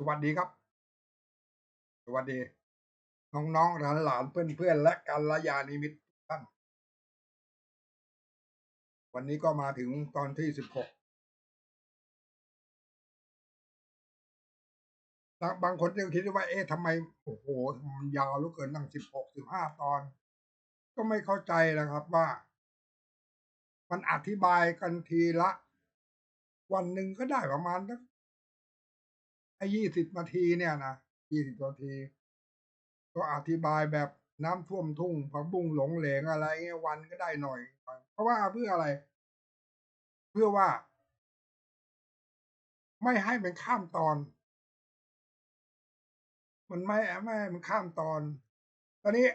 สวัสดีครับ สวัสดี น้องๆหลานๆเพื่อนๆและกัลยาณิมิตท่าน วันนี้ก็มาถึงตอนที่สิบหกบางคนยังคิดว่า เอ๊ะทำไม โอ้โหมันยาวลือเกินตั้งสิบหกสิบห้าตอน ก็ไม่เข้าใจนะครับว่า มันอธิบายกันทีละ วันหนึ่งก็ได้ประมาณสัก ไอ้ยี่สิบนาทีเนี่ยนะยี่สิบนาที ก็อธิบายแบบน้ำท่วมทุ่งผักบุ้งหลงเหลงอะไรเงี้ยวันก็ได้หน่อย เพราะว่าเพื่ออะไร เพื่อว่า ไม่ให้มันข้ามตอน มันไม่ไม่มันข้ามตอน ตอนนี้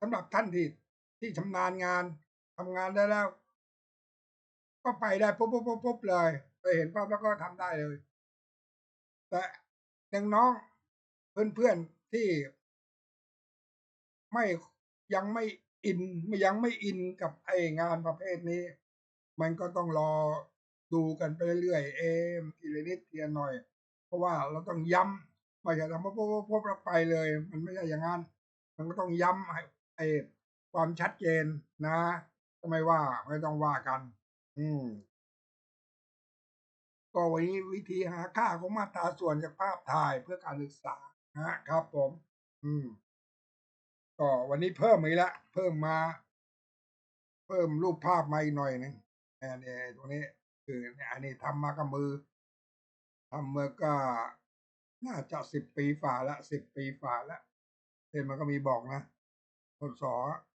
สำหรับท่านที่ที่ชำนาญงานทำงานได้แล้ว ก็ไปได้ปุ๊บปุ๊บปุ๊บปุ๊บเลย ไปเห็นปั๊บแล้วก็ทำได้เลย แต่ยังน้องเพื่อนๆที่ ไม่ยังไม่อินยังไม่อินกับไองานประเภทนี้ มันก็ต้องรอดูกันไปเรื่อยๆเอมทีละนิดทีละหน่อย เพราะว่าเราต้องย้ำไม่ใช่ทำปุ๊บปุ๊บไปเลย มันไม่ใช่อย่างนั้นมันก็ต้องย้ำให้ไอความชัดเจนนะก็ไม่ว่าไม่ต้องว่ากัน อืม ก็วันนี้วิธีหาค่าของมาตราส่วนจากภาพถ่ายเพื่อการศึกษานะครับผม อืม ก็วันนี้เพิ่มอีกแล้วเพิ่มมา เพิ่มรูปภาพมาอีกหน่อยหนึ่งอันนี้ตรงนี้คืออันนี้ทำมากับมือทำเมื่อก็น่าจะสิบปีฝ่าละสิบปีฝ่าละเห็นมันก็มีบอกนะทศ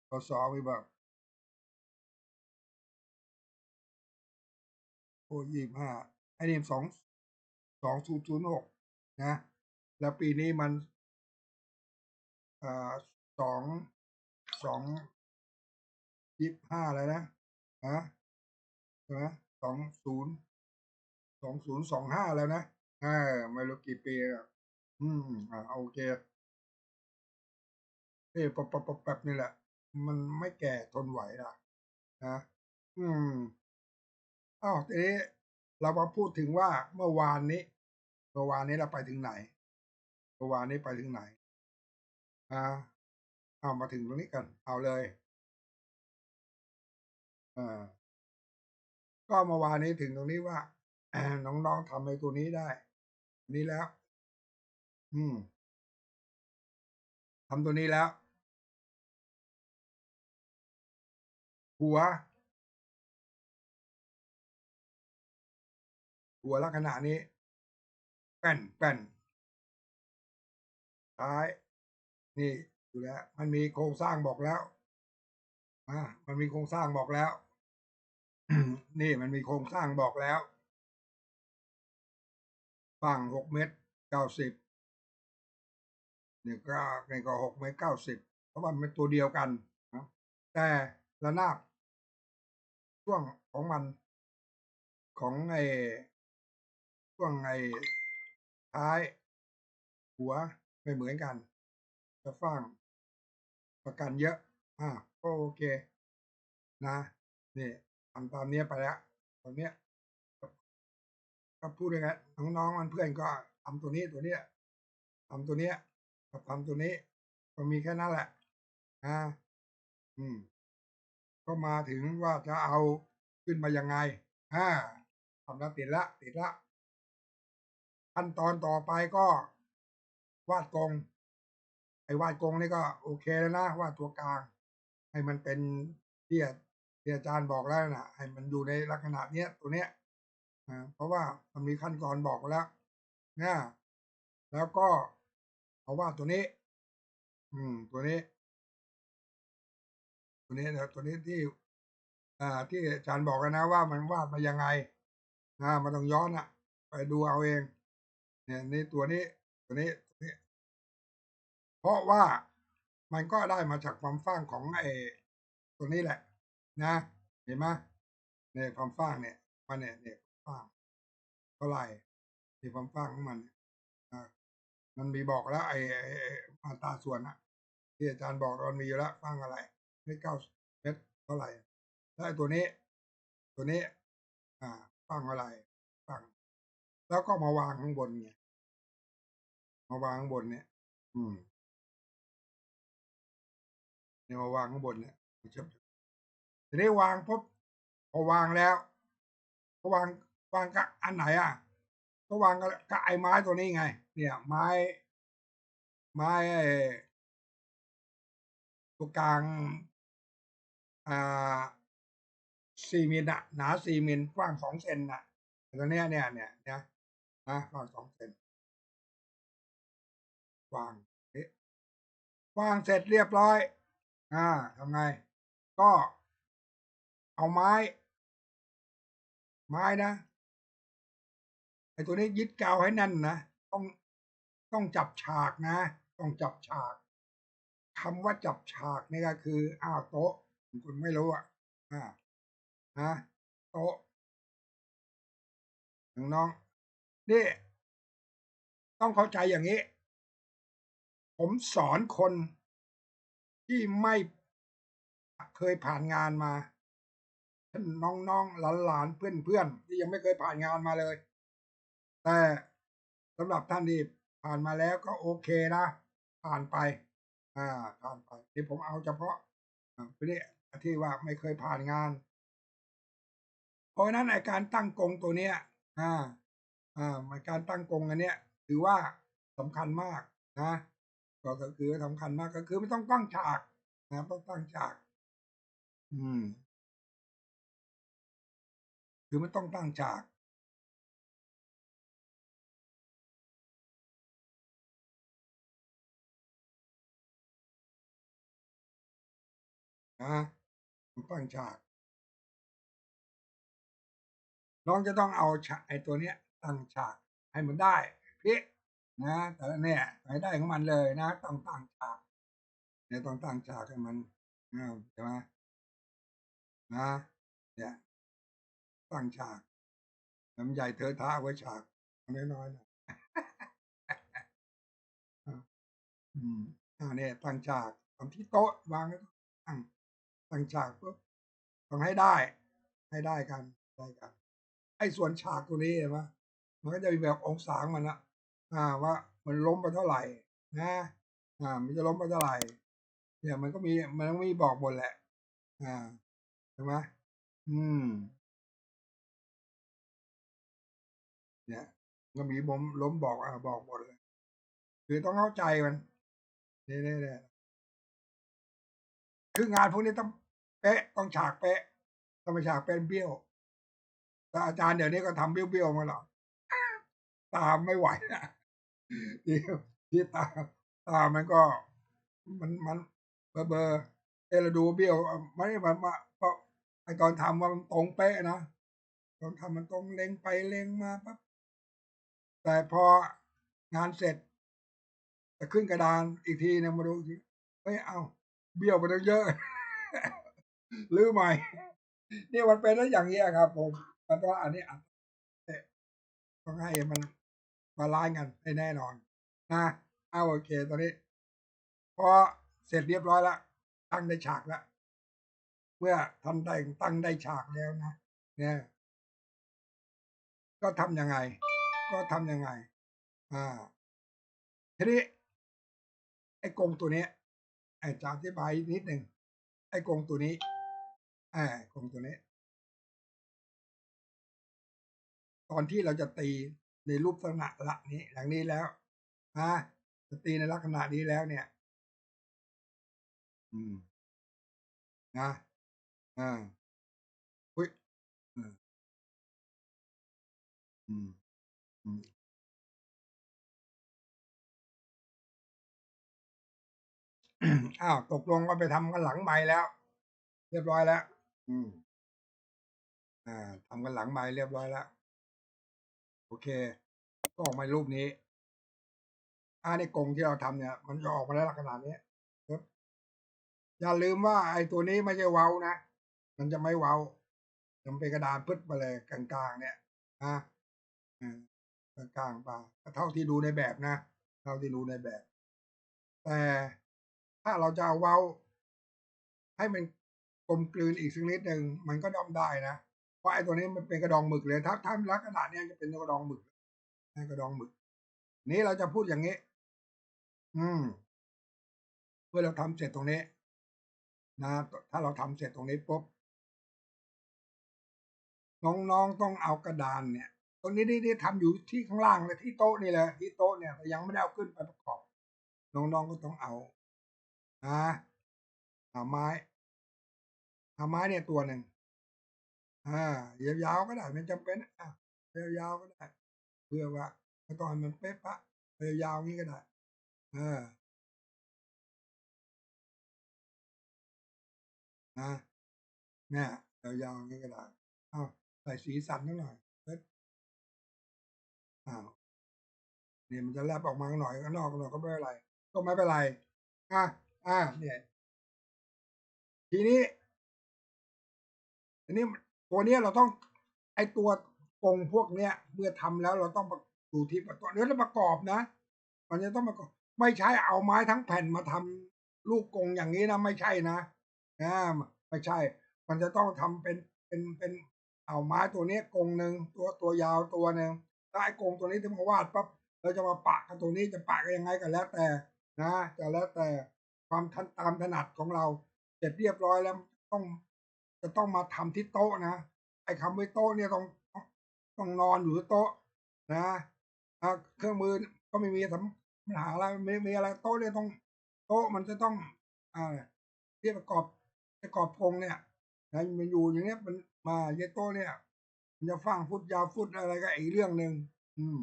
ทศมีบอกโอ้ยี่ห้า อ้นี่สองสองศูนย์ศูนย์หกนะ แล้วปีนี้มันอ่าสองสองยี่ห้าแล้วนะฮะใช่ไหมสองศูนย์สองศูนย์สองห้าแล้วนะอไม่รู้กี่ปีแล้วอืมอ่าโอเคเอ้ปบปบแบบนี่แหละ มันไม่แก่ทนไหวนะนะอืมอ้าวทีนี้ เรามาพูดถึงว่าเมื่อวานนี้ เมื่อวานนี้เราไปถึงไหน เมื่อวานนี้ไปถึงไหนอ่าเอามาถึงตรงนี้กัน เอาเลยอ่าก็เมื่อวานนี้ถึงตรงนี้ว่าน้องๆทำในตัวนี้ได้ นี้แล้ว อืมทำตัวนี้แล้ว หัว หัวลักษณะนี้ แป้นแป้นท้าย นี่ดูแล้ว มันมีโครงสร้างบอกแล้วอ่ามันมีโครงสร้างบอกแล้ว นี่มันมีโครงสร้างบอกแล้ว ฝั่งหกเมตรเก้าสิบเนี่ยก็ในก็หกเมตรเก้าสิบเพราะว่ามันตัวเดียวกันนะแต่ระนาบช่วงของมันของไอ ช่วงไอ้ท้าย หัวไม่เหมือนกัน จะฟังประกันเยอะ อ่าก็โอเค นะนี่ทำตามนี้ไปแล้วตอนเนี้ยก็พูดยังไงน้องๆมันเพื่อนก็ทำตัวนี้ตัวเนี้ยทำตัวเนี้ยกับทำตัวนี้ ก็มีแค่นั้นแหละอ่าอืม ก็มาถึงว่าจะเอาขึ้นมายังไงอ่าทำแล้วติดละ ติดละ ขั้นตอนต่อไปก็วาดกงไอ้วาดกงนี่ก็โอเคแล้วนะวาดตัวกลาง ให้มันเป็นที่ที่อาจารย์บอกแล้วนะให้มันอยู่ในลักษณะเนี้ยตัวเนี้ยเพราะว่ามันมีขั้นตอนบอกแล้วนะแล้วก็เอาวาดตัวนี้ อืม ตัวนี้ ตัวนี้นะตัวนี้ที่ อ่า ที่อาจารย์บอกกันนะว่ามันวาดมายังไงนะมันต้องย้อนอะไปดูเอาเอง เนี่ยในตัวนี้ตัวนี้ตัวนี้ เพราะว่ามันก็ได้มาจากความฟ้างของไอ้ตัวนี้แหละ นะ เห็นไหมเนี่ยความฟ้างเนี่ยมันเนี่ยเนี่ยฟ้างเท่าไหร่ที่ความฟ้างของมันอ่ามันมีบอกแล้ว ไอ้มาตาส่วนนะที่อาจารย์บอกมันมีอยู่แล้วฟ้างอะไรไม่เก้าเมตรเท่าไหร่แล้วตัวนี้ ตัวนี้ อ่าฟ้างอะไร แล้วก็มาวางข้างบนไงมาวางข้างบนเนี่ย อืมเนี่ยมาวางข้างบนเนี่ยเชื่อมทีนี้วางปุ๊บพอวางแล้วก็วางวางกับอันไหนอะ ก็วางกับไอ้ไม้ตัวนี้ไง เนี่ย ไม้ ไม้ตัวกลาง อ่าสี่มิลอะหนาสี่มิลกว้างสองเซนน่ะตัวเนี้ยเนี่ยเนี่ยเนี่ย นะกว้างสองเซนวางเอ๊ะวางเสร็จเรียบร้อย อ่าทำไง ก็เอาไม้ ไม้นะไอตัวนี้ยึดกาวให้แน่นนะต้องต้องจับฉากนะ ต้องจับฉากคำว่าจับฉากนี่ก็คืออ้าวโต๊ะคุณไม่รู้อะอ่านะโต๊ะน้อง นี่ ต้องเข้าใจอย่างนี้ ผมสอนคนที่ไม่เคยผ่านงานมาน้องๆหลานๆเพื่อนๆที่ยังไม่เคยผ่านงานมาเลย แต่สำหรับท่านที่ผ่านมาแล้วก็โอเคนะ ผ่านไป อ่า ผ่านไปที่ผมเอาเฉพาะอ่าที่ที่ว่าไม่เคยผ่านงาน เพราะฉะนั้นในการตั้งกงตัวเนี้ย อ่า อ่าการตั้งกงอันเนี้ยถือว่าสำคัญมากนะก็คือสำคัญมากก็คือไม่ต้องตั้งฉากนะต้องตั้งฉาก อืม คือไม่ต้องตั้งฉากนะตั้งฉาก น้องจะต้องเอาฉากไอ้ตัวเนี้ย ตั้งฉากให้มันได้พี่นะแต่เนี่ยให้ได้ของมันเลยนะต้องตั้งฉากเนี่ยต้องตั้งฉากให้มันใช่ไหมนะเนี่ยตั้งฉากน้ำใหญ่เธอท้าไว้ฉากน้อยๆน่อยอืมอ่าเนี่ยตั้งฉากทำที่โต๊ะวางตั้งตั้งฉากปุ๊บต้องให้ได้ ให้ได้กันได้กันไอ้ส่วนฉากตัวนี้เห็นไหม มันก็จะมีแบบองศาของมันละอ่าว่ามันล้มไปเท่าไหร่นะอ่ามันจะล้มไปเท่าไหร่เนี่ยมันก็มีมันต้องมีบอกหมดแหละ อ่าใช่ไหมอืม เนี่ยก็มีบมล้มบอกอ่าบอกหมดเลยคือต้องเข้าใจมันเนี่ยเนี่ยเนี่ยคืองานพวกนี้ต้องเป๊ะต้องฉากเป๊ะต้องไปฉากเป็นเบี้ยวแต่อาจารย์เดี๋ยวนี้ก็ทำเบี้ยวๆมาหรอก ตามไม่ไหวนะที่ที่ตามตามมันก็ มันมันเบอร์เบอร์เออเราดูเบี้ยวไม่ได้มาเพราะไอตอนทำว่ามันตรงเป๊ะนะตอนทำมันตรงเล็งไปเล็งมาปั๊บแต่พองานเสร็จจะขึ้นกระดานอีกทีเนี่ยมาดูทีเฮ้ยเอาเบี้ยวไปตั้งเยอะหรือใหม่นี่มันเป็นแล้วอย่างนี้ครับ ผม มันต้องอันนี้อะต้องให้มัน บาลานซ์กันให้แน่นอน นะเอาโอเคตอนนี้พอเสร็จเรียบร้อยแล้วตั้งได้ฉากแล้วเมื่อทำได้ตั้งได้ฉากแล้วนะเนี่ยก็ทำยังไง ก็ทำยังไง อ่า ทีนี้ ไอ้กงตัวนี้ไอ้จะอธิบายนิดหนึ่งไอ้กงตัวนี้ไอ้กงตัวนี้ ตอนที่เราจะตี ในรูปลักษณะละนี้อย่างนี้แล้วนะจะตีในลักษณะนี้แล้วเนี่ย อืมนะอ่าอุ้ยอืมอืมอ้าวตกลงก็ไปทำกันหลังไม้แล้ว เรียบร้อยแล้ว อืมอ่าทำกันหลังไม้เรียบร้อยแล้ว เค ก็ออกมารูปนี้ อ่าในกรงที่เราทำเนี่ย มันจะออกมาได้ลักษณะนี้ครับอย่าลืมว่าไอ้ตัวนี้ไม่ใช่เว้านะ มันจะไม่เว้ามันเป็นกระดานพึดมาเลยกลางๆ เนี่ยนะอืมกลางๆไปเท่าที่ดูในแบบนะ เท่าที่ดูในแบบ แต่ถ้าเราจะเอาเว้า ให้มันกลมกลืนอีกสักนิดหนึ่งมันก็ดอมได้นะ ราะไอ้ตัวนี้มันเป็นกระดองหมึกเลยถ้าถ้าลักษณะเนี้ยจะเป็นกระดองหมึกกระดองหมึก นี้เราจะพูดอย่างนี้ อืมเมื่อเราทำเสร็จตรงนี้ นะ ถ้าเราทำเสร็จตรงนี้ปุ๊บน้องๆต้องเอากระดานเนี่ยตรงนี้นี่ทำอยู่ที่ข้างล่างเลยที่โต๊ะนี่แหละที่โต๊ะเนี่ยแต่ยังไม่ได้เอาขึ้นไปประกอบ น้องๆก็ต้องเอานะเอาไม้เอาไม้เนี่ยตัวหนึ่ง อ่ายาวๆก็ได้ไม่จำเป็นอะยาวๆก็ได้ เพื่อว่าไม่ต้องให้มันเป๊ะปะยาวๆงี้ก็ได้เออนะเนี่ยยาวๆงี้ก็ได้เอาใส่สีสันนิดหน่อยเล็ดอ้าวเนี่ยมันจะแลบออกมาหน่อยข้างนอกหน่อยก็ไม่เป็นไร ก็ไม่เป็นไรอะอะเนี่ยทีนี้อันนี้ ตัวเนี้ยเราต้องไอตัวกงพวกเนี้ยเมื่อทำแล้วเราต้องดูที่ประกอบเนื้อประกอบนะ มันจะต้องประกอบไม่ใช่เอาไม้ทั้งแผ่นมาทำลูกกงอย่างนี้นะไม่ใช่นะอ่าไม่ใช่ มันจะต้องทำเป็นเป็นเป็นเอาไม้ตัวนี้กงหนึ่งตัวตัวยาวตัวหนึ่งถ้าไอ้กงตัวนี้ที่มาวาดปั๊บเราจะมาปะกันตัวนี้จะปะกันยังไงกันแล้วแต่นะจะแล้วแต่ความทันตามถนัดของเราเสร็จเรียบร้อยแล้วต้อง จะต้องมาทำที่โต๊ะนะไอ้คำว่าโต๊ะเนี่ยต้องต้องนอนอยู่ที่โต๊ะนะเครื่องมือก็ไม่มีปัญหาอะไรไม่มีอะไรโต๊ะเนี่ยต้องโต๊ะมันจะต้องอ่าที่ประกอบประกอบพงเนี่ยนะมันอยู่อย่างเนี้ยมันมาเยโต๊ะเนี่ย มันจะฟังฟุตยาวฟุตอะไรก็อีกเรื่องหนึ่งอืม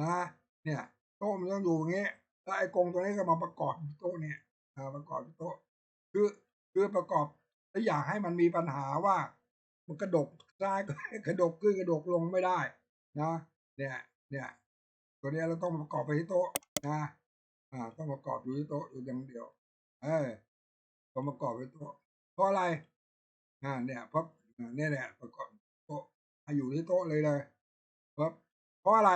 นะเนี่ย โต๊ะมันต้องอยู่อย่างเงี้ยแล้วไอ้กงตัวนี้ก็มาประกอบโต๊ะเนี่ยประกอบโต๊ะคือ คือประกอบแล้วอยากให้มันมีปัญหาว่า มันกระดกซ้ายกระดกขึ้นกระดกลงไม่ได้นะเนี่ยเนี่ยตัวนี้เราต้องประกอบไปที่โต๊ะนะอ่าต้องประกอบอยู่ที่โต๊ะอยู่อย่างเดียว เออต้องประกอบไปโต๊ะเพราะอะไรอ่าเนี่ยเพราะเนี่ยเนี่ยประกอบโต๊ะอยู่ที่โต๊ะเลยเลยเพราะเพราะอะไร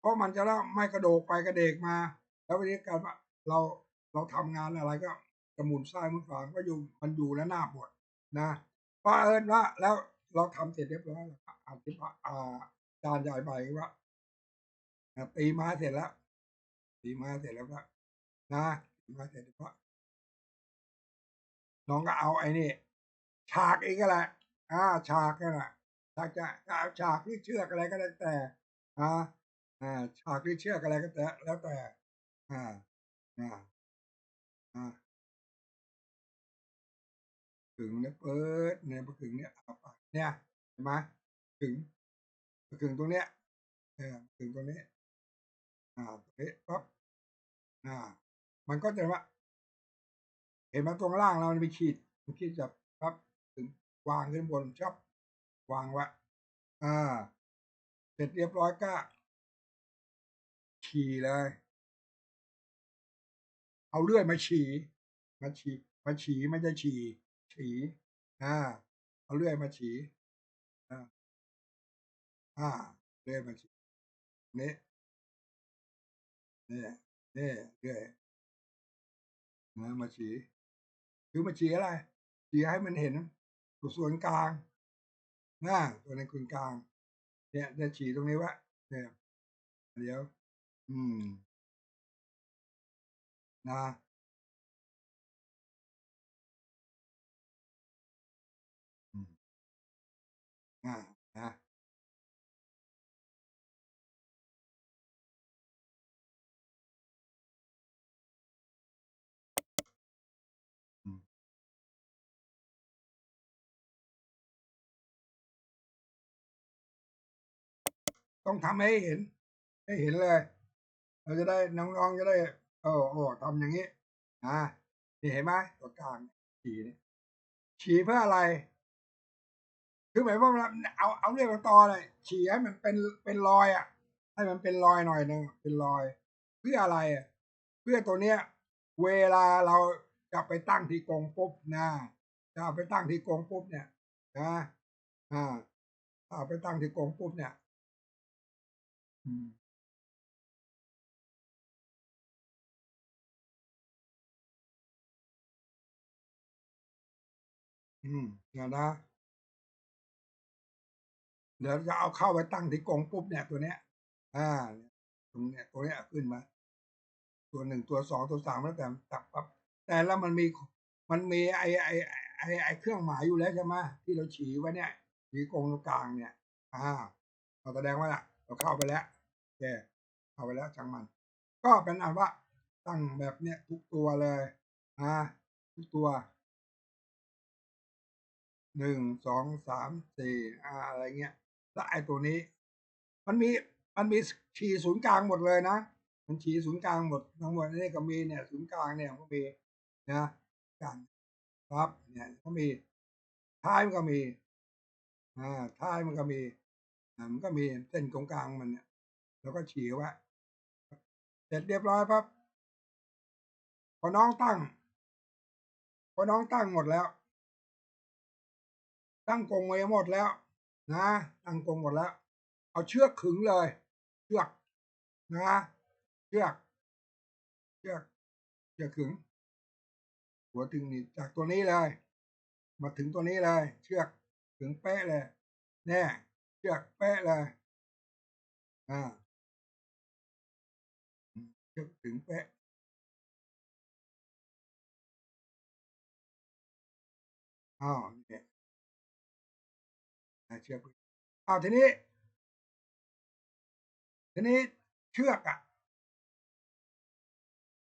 เพราะมันจะแล้วไม่กระโดกไปกระเดกมา แล้ววันนี้การเราเราทำงานอะไรก็ จะหมุนซ้ายหมุนขวาก็อยู่มันอยู่แล้วหน้าหมดนะพอเอิญว่าแล้วเราทำเสร็จเรียบร้อยแล้วอธิบายอาจารย์ใหญ่ไปว่าตีม้เสร็จแล้วตีม้เสร็จแล้วก็นะตีม้เสร็จแล้วก็น้องก็เอาไอ้นี่ฉากเองก็แหละอ่าฉากก็แหละฉากจะเอาฉากที่เชือกอะไรก็แล้วแต่อ่าอ่าฉากที่เชือกอะไรก็แต่แล้วแต่อ่าอ่าอ่า ถึงเนี่ยเปิดเนี่ยพอถึงเนี่ยเอาไปเนี่ยเห็นไหมถึงถึงตรงเนี้ยเออถึงตรงนี้อ่าตรงนี้ปั๊บอ่า มันก็จะว่า เห็นไหมตรงล่างเราไปขีดมันขีดจับปั๊บถึงวางขึ้นบนชับวางไว้อ่า เสร็จเรียบร้อยก็ฉี่เลย เอาเลื่อยมาฉี่มาฉี่มาฉี่ไม่ใช่ฉี่ ฉีอ่าเอาเลื่อยมาฉีอ่าอ่าเลื่อยมาฉีนี่นี่นี่เลื่อยนะมาฉีคือมาฉีอะไรฉีให้มันเห็นตัวส่วนกลางนะตัวในคุณกลาง เนี่ยจะฉีตรงนี้วะเนี่ยเดี๋ยว อืมนะ อ่านะต้องทำให้เห็น ให้เห็นเลย เราจะได้น้องๆจะได้ โอ้โอ้ทำอย่างนี้อ่านี่เห็นไหมตัวกลางฉีนี่ฉีเพื่ออะไร คือหมายว่าเอาเอาเรื่องต่อเลยฉีให้มันเป็นเป็นรอยอะ ให้มันเป็นรอยหน่อยหนึ่งเป็นรอย เพื่ออะไรอะเพื่อตัวเนี้ย เวลาเราจะไปตั้งที่กงปุ๊บนะจะไปตั้งที่กงปุ๊บเนี่ยนะอ่าเอาไปตั้งที่กงปุ๊บเนี่ยอืมอืมนะนะ เดี๋ยวจะเอาเข้าไปตั้งที่กรงปุ๊บเนี่ยตัวเนี้ย อ่าตรงเนี้ยตัวเนี้ยขึ้นมา ตัวหนึ่งตัวสองตัวสามแล้วแต่ตับปั๊บแต่แล้วมันมีมันมีไอไอไอไอเครื่องหมายอยู่แล้วใช่ไหมที่เราฉีไว้เนี่ยฉีกรงตรงกลางเนี่ย อ่าเราแสดงว่าเราเข้าไปแล้วโอเคเข้าไปแล้วจังมัน ก็เป็นอันว่าตั้งแบบเนี้ยทุกตัวเลยอ่าทุกตัวหนึ่งสองสามสี่อ่าอะไรเงี้ย แล้วไอ้ตัวนี้ มันมีมันมีฉี่ศูนย์กลางหมดเลยนะมันฉี่ศูนย์กลางหมดทั้งหมดนี่ก็มีเนี่ยศูนย์กลางเนี่ยก็มีนะกันครับ เนี่ยก็มีท้ายมันก็มีอ่าท้ายมันก็มีอ่ามันก็มีเส้นตรงกลางมันเนี่ยแล้วก็ฉี่ไว้เสร็จเรียบร้อยปั๊บพอน้องตั้งพอน้องตั้งหมดแล้ว ตั้งกรงไว้หมดแล้ว นะตั้งกรงหมดแล้ว เอาเชือกขึงเลย เชือกนะเชือกเชือกเชือกขึง หัวถึงนี่จากตัวนี้เลย มาถึงตัวนี้เลย เชือกขึงเป๊ะเลยเนี่ยเชือกเป๊ะเลยอ่าเชือกถึงเป๊ะอ้าวเนี่ย เชือกอ้าทีนี้ ทีนี้เชือกอะ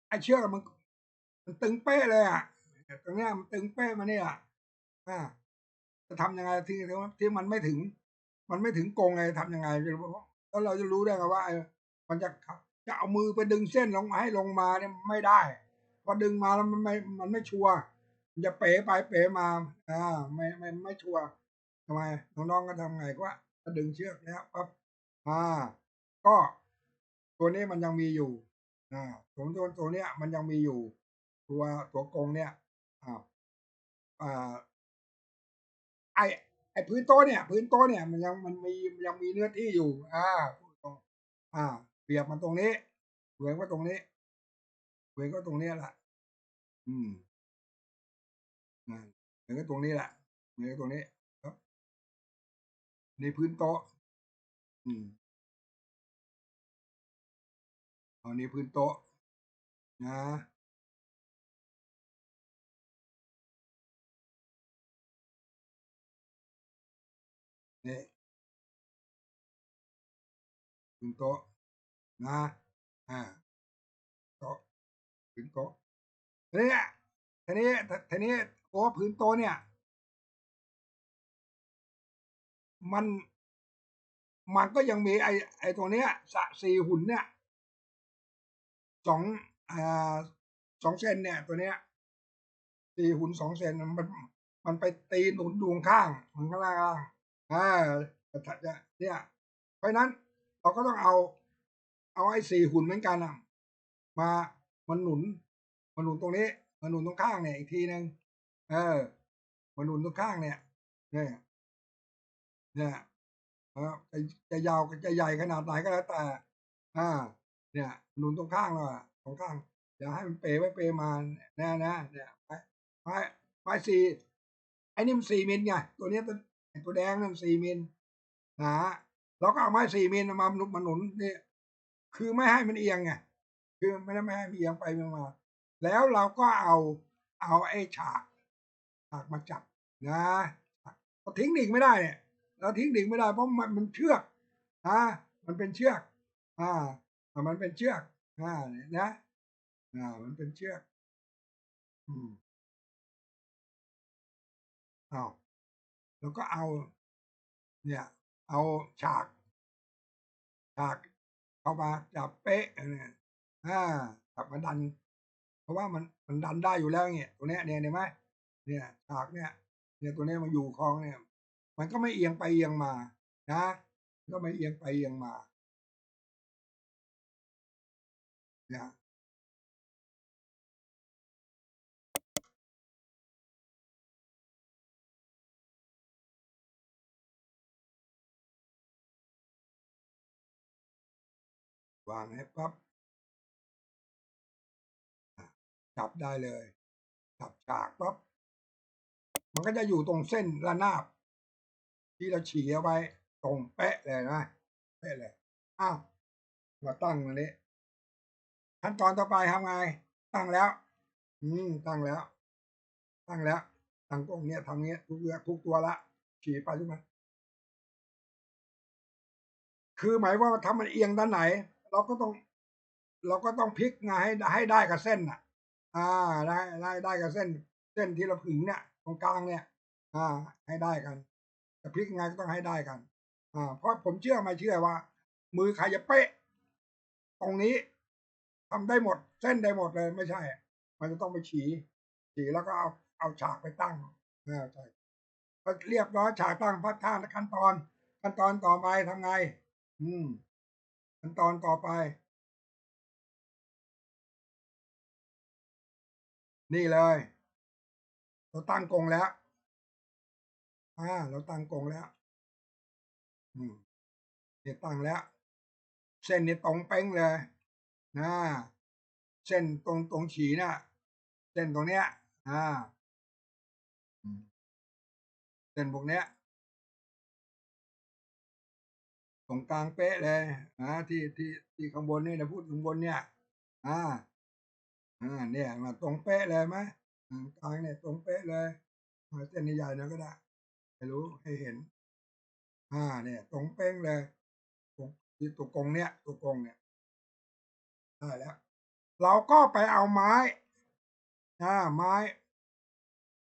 ไอเชือกมันมันตึงเป๊ะเลยอะตรงเนี้ยมันตึงเป๊ะมาเนี่ยอ่าจะทำยังไงที่ที่มันไม่ถึง มันไม่ถึงกงไงทำยังไงแล้วเราจะรู้ได้ไงว่ามันจะจะเอามือไปดึงเส้นลงมาให้ลงมาเนี่ยไม่ได้พอดึงมาแล้วมันไม่มันไม่ชัวร์จะเป๋ไปเป๋มาอ่าไม่ไม่ไม่ชัวร์ ทำไมน้องๆก็ทำไงก็ว่าดึงเชือกแล้วปั๊บอ่า ก็ตัวนี้มันยังมีอยู่อ่าตัวตัวตัวเนี้ยมันยังมีอยู่ ตัวตัวกงเนี่ยอ่าอ่าไอไอพื้นโต๊ะเนี่ย พื้นโต๊ะเนี่ยมันยังมันมียังมีเนื้อที่อยู่ อ่าอ่าเปรียบมันตรงนี้เหมือนว่าตรงนี้เหมือนก็ตรงนี้แหละอืมเหมือนก็ตรงนี้แหละเหมือนก็ตรงนี้ ในพื้นโต๊ะ อืมอันนี้พื้นโต๊ะ นะนี่พื้นโต๊ะนะอ่าโต๊ะพื้นโต๊ะทีนี้ทีนี้ทีนี้โอ้พื้นโต๊ะเนี่ย มันมันก็ยังมีไอไอตัวเนี้ยสะสี่หุ่นเนี่ยสองอ่าสองเซนเนี่ย ตัวเนี้ยสี่หุ่นสองเซนมันมันไปตีหนุนดวงข้างมันข้างล่างอ่าเนี่ยเพราะนั้นเราก็ต้องเอา เอาไอ้สี่หุ่นเหมือนกันอะมามันหนุนมันหนุนตรงนี้มันหนุนตรงข้างเนี่ยอีกทีหนึ่งเออมันหนุนตรงข้างเนี่ยเนี่ย เนี่ยจะจะยาวจะใหญ่ขนาดไหนก็แล้วแต่ อ่า เนี่ยหนุนตรงข้างเราอะตรงข้างอย่าให้มันเปไว้เปมาแน่นะเนี่ยไม้ไม้ไม้สี่ไอ้นี่มันสี่มิลไงตัวนี้ตัวตัวแดงนั่นสี่มิลนะเราก็เอาไม้สี่มิลมาหนุนมาหนุนนี่คือไม่ให้มันเอียงไงคือไม่ได้ไม่ให้มันเอียงไปมา แล้วเราก็เอาเอาไอ้ฉากฉากมาจับนะเราทิ้งดิ่งไม่ได้เนี่ย เราทิ้งดิ่งไม่ได้เพราะมันมันเชือกอ่ามันเป็นเชือก อ่ามันเป็นเชือกอ่านะอ่ามันเป็นเชือกอืมเอาแล้วก็เอา เนี่ย เอาฉาก ฉากเข้ามาจับเป๊ะเนี่ยอ่าจับมาดัน เพราะว่ามันมันดันได้อยู่แล้วเนี่ยตัวเนี้ยเนี่ยเห็นไหมเนี่ยฉากเนี่ยเนี่ยตัวเนี้ยมันอยู่คลองเนี่ย มันก็ไม่เอียงไปเอียงมานะก็ไม่เอียงไปเอียงมาเนี่ยวางให้ปั๊บจับได้เลยจับฉากปั๊บมันก็จะอยู่ตรงเส้นระนาบ ที่เราฉีเอาไว้ตรงเป๊ะเลยนะเป๊ะเลยอ้าวมาตั้งตรงนี้ขั้นตอนต่อไปทำไง ตั้งแล้ว อืมตั้งแล้ว ตั้งแล้วตั้งกงเนี้ยทำเงี้ยทุกเรือทุกตัวละขี่ไปใช่ไหมคือหมายว่าทำมันเอียงด้านไหน เราก็ต้อง เราก็ต้องพลิกไงให้ให้ได้กับเส้นน่ะ อ่าได้ได้ได้กับเส้น เส้นที่เราผึงเนี่ย ตรงกลางเนี่ย อ่า ให้ได้กัน จะพลิกไงก็ต้องให้ได้กัน อ่า เพราะผมเชื่อไม่เชื่อว่า มือใครจะเป๊ะ ตรงนี้ทำได้หมด เส้นได้หมดเลยไม่ใช่ มันจะต้องไปฉีฉีแล้วก็เอาเอาฉากไปตั้งอ่าใช่พอเรียบร้อยฉากตั้งพัดท่าขั้นตอน ขั้นตอนต่อไปทำไง อืม ขั้นตอนต่อไป นี่เลย เราตั้งกงแล้ว อ่า เราตั้งกงแล้ว อืม เนี่ยตั้งแล้ว เส้นนี่ตรงเป้งเลยนะเส้นตรงตรงฉีน่ะ เส้นตรงเนี้ย อ่าเส้นพวกเนี้ย ตรงกลางเป๊ะเลยนะที่ที่ที่ข้างบนนี่นะพูดข้างบนเนี่ย อ่า อ่า เนี่ยมาตรงเป๊ะเลยไหมกลางเนี่ยตรงเป๊ะเลยเส้นใหญ่ๆนะก็ได้ ให้รู้ให้เห็นอ่าเนี่ย ตรงเป้งเลยที่ตัวกงเนี้ยตัวกงเนี่ยได้แล้ว เราก็ไปเอาไม้อ่าไม้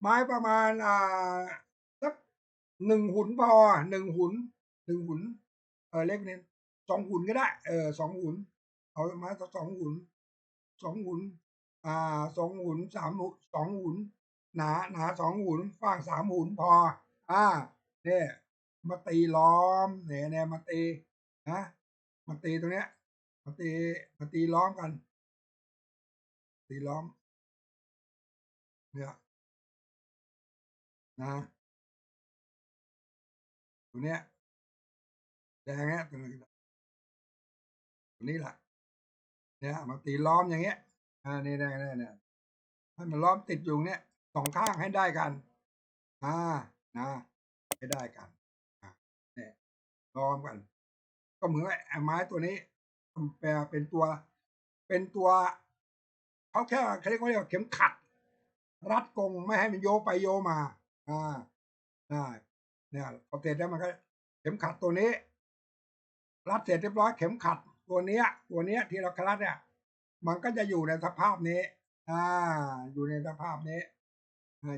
ไม้ประมาณอ่าสักหนึ่งหุนพอหนึ่งหุนหนึ่งหุนเออเล็กเนี่ยสองหุนก็ได้ เออสองหุนเอาไม้สักสองหุนสองหุนอ่าสองหุนสามหุนสองหุนหนาหนาสองหุนฟางสามหุนพอ อ่าเนี่ยมาตีล้อมเนี่ยเนี่ยมาตีนะมาตีตรงเนี้ยมาตีมาตีล้อมกัน ตีล้อม เนี่ยนะตัวเนี้ยแดงเนี้ยตัวนี้ตัวนี้แหละเนี่ยมาตีล้อมอย่างเงี้ยอ่านี่เนี่ยเนี่ยเนี่ยให้มันล้อมติดอยู่เนี้ยสองข้างให้ได้กัน อ่า นะให้ได้กันเนี่ยล้อมกัน ก็เหมือนไอ้ไม้ตัวนี้แปลเป็นตัว เป็นตัวเขาแค่เขาเรียกว่าเข็มขัด รัดกงไม่ให้มันโยไปโยมา อ่าได้เนี่ยพอเสร็จแล้วมันก็ เข็มขัดตัวนี้ รัดเสร็จเรียบร้อยเข็มขัดตัวเนี้ย ตัวเนี้ยที่เราคลัดเนี่ย มันก็จะอยู่ในสภาพนี้ อ่า อยู่ในสภาพนี้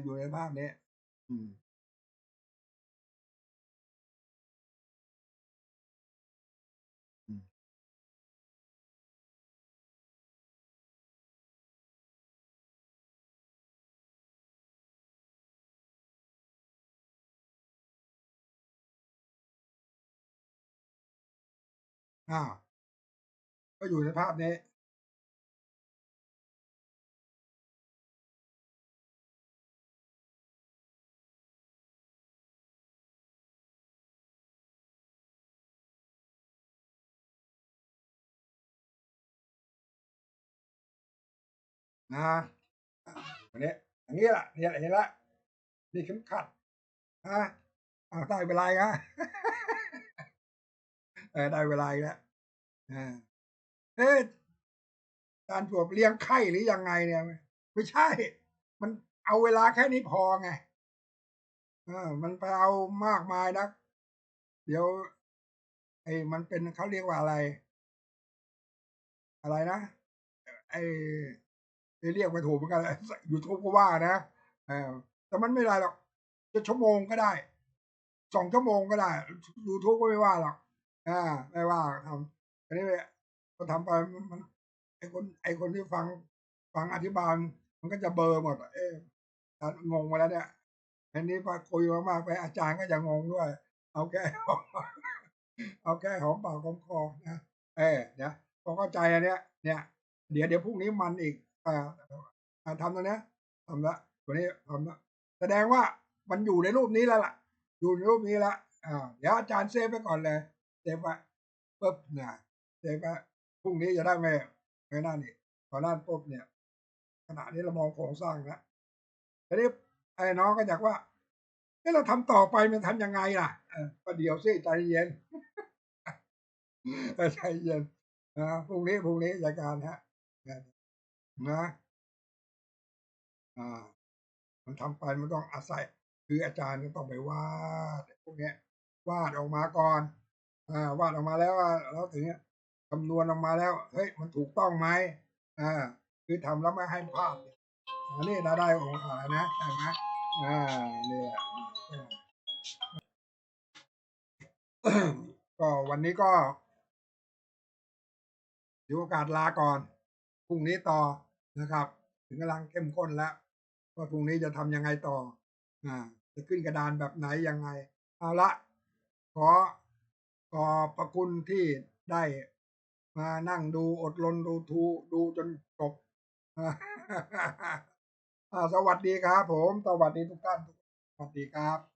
อยู่ในสภาพนี้ อืม อ่า ก็อยู่ในภาพนี้นะอันนี้อย่างนี้แหละเนี่ยเห็นละนี่เข็มขัดนะอ้าวได้เวลาอะ เออได้เวลาแล้วเอ๊ะการจวบเลี้ยงไข่หรือยังไงเนี่ย ไม่ใช่ มันเอาเวลาแค่นี้พอไงเออ มันไปเอามากมายนัก เดี๋ยว ไอ้มันเป็นเขาเรียกว่าอะไร อะไรนะไอ้เรียกไปถูกเหมือนกันยูทูบก็ว่านะเออแต่มันไม่ได้หรอกจะชั่วโมงก็ได้สองชั่วโมงก็ได้ยูทูบก็ไม่ว่าหรอก อ่าไม่ว่าทำอันนี้ก็ทำไปมันไอคนไอคนที่ฟังฟังอธิบายมันก็จะเบอร์หมด เอ๊ะงงมาแล้วเนี่ยอันนี้พอคุยมากๆไปอาจารย์ก็จะงงด้วย เอาแค่เอาแค่หอมปากหอมคอนะเออเนี่ยพอเข้าใจอันเนี้ยเนี่ย เดี๋ยวเดี๋ยวพรุ่งนี้มันอีกอ่าทำตรงนี้ยทำละตัวนี้ทำละแสดงว่ามันอยู่ในรูปนี้แล้วล่ะ อยู่ในรูปนี้แล้วอ่าเดี๋ยวอาจารย์เซฟไปก่อนเลย เซฟไว้ปุ๊บเนี่ยเซฟไว้พรุ่งนี้จะได้ไหมไม่นั่นอีกพอนั่นปุ๊บเนี่ย ขณะนี้เรามองโครงสร้างแล้วทีนี้ไอ้น้องก็อยากว่าเอ้เราทำต่อไปมันทำยังไงล่ะเออก็เดี๋ยวสิใจเย็นใจเย็นนะพรุ่งนี้พรุ่งนี้จัดการฮะนะอ่า มันทำไปมันต้องอาศัย คืออาจารย์ก็ต้องไปวาดพวกนี้วาดออกมาก่อน อ่า วาดออกมาแล้วแล้วถึงเนี้ยคำนวณออกมาแล้ว เฮ้ย มันถูกต้องไหมอ่า คือทำแล้วไม่ให้พลาดอันนี้เราได้องค์อานะใช่ไหมอ่าเนี่ยก็วันนี้ก็ถือโอกาสลาก่อน พรุ่งนี้ต่อนะครับ ถึงกำลังเข้มข้นแล้วว่าพรุ่งนี้จะทำยังไงต่อ อ่า จะขึ้นกระดานแบบไหนยังไง เอาละ ขอ ขอบพระคุณที่ได้มานั่งดูอดรนดูทูดูจนจบสวัสดีครับผม สวัสดีทุกท่านสวัสดีครับ